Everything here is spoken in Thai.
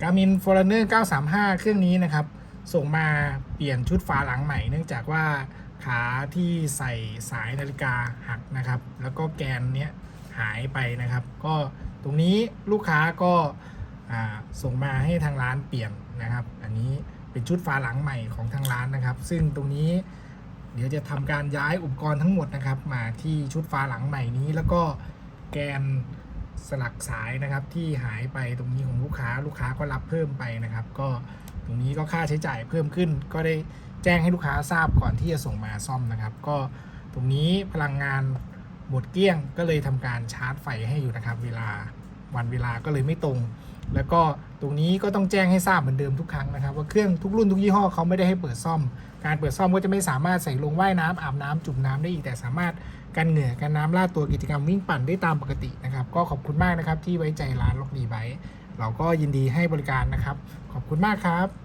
Garmin Forerunner 935 เครื่องนี้นะครับ ส่งมาเปลี่ยนชุดฝาหลังใหม่ เนื่องจากว่าขาที่ใส่สายนาฬิกาหักนะครับ แล้วก็แกนเนี้ยหายไปนะครับ ก็ตรงนี้ลูกค้าก็ส่งมาให้ทางร้านเปลี่ยนนะครับ อันนี้เป็นชุดฝาหลังใหม่ของทางร้านนะครับ ซึ่งตรงนี้เดี๋ยวจะทำการย้ายอุปกรณ์ทั้งหมดนะครับ มาที่ชุดฝาหลังใหม่นี้แล้วก็แกน สลักสายนะครับที่หายไปตรงนี้ของลูกค้าลูกค้าก็รับเพิ่มไปนะครับ ก็ตรงนี้ก็ค่าใช้จ่ายเพิ่มขึ้น ก็ได้แจ้งให้ลูกค้าทราบก่อนที่จะส่งมาซ่อมนะครับ ก็ตรงนี้พลังงานหมดเกลี้ยงก็เลยทำการชาร์จไฟให้อยู่นะครับ เวลาวันเวลาก็เลยไม่ตรง แล้วก็ตรงนี้ก็ต้องแจ้งให้ทราบเหมือนเดิมทุกครั้งนะครับว่าเครื่องทุกรุ่นทุกยี่ห้อเขาไม่ได้ให้เปิดซ่อม การเปิดซ่อมก็จะไม่สามารถใส่ลงว่ายน้ำอาบน้ำจุ่มน้ำได้อีกแต่สามารถกันเหงื่อกันน้ำลาดตัวกิจกรรมวิ่งปั่นได้ตามปกตินะครับก็ขอบคุณมากนะครับที่ไว้ใจร้านล็อกดีไบเราก็ยินดีให้บริการนะครับ ขอบคุณมากครับ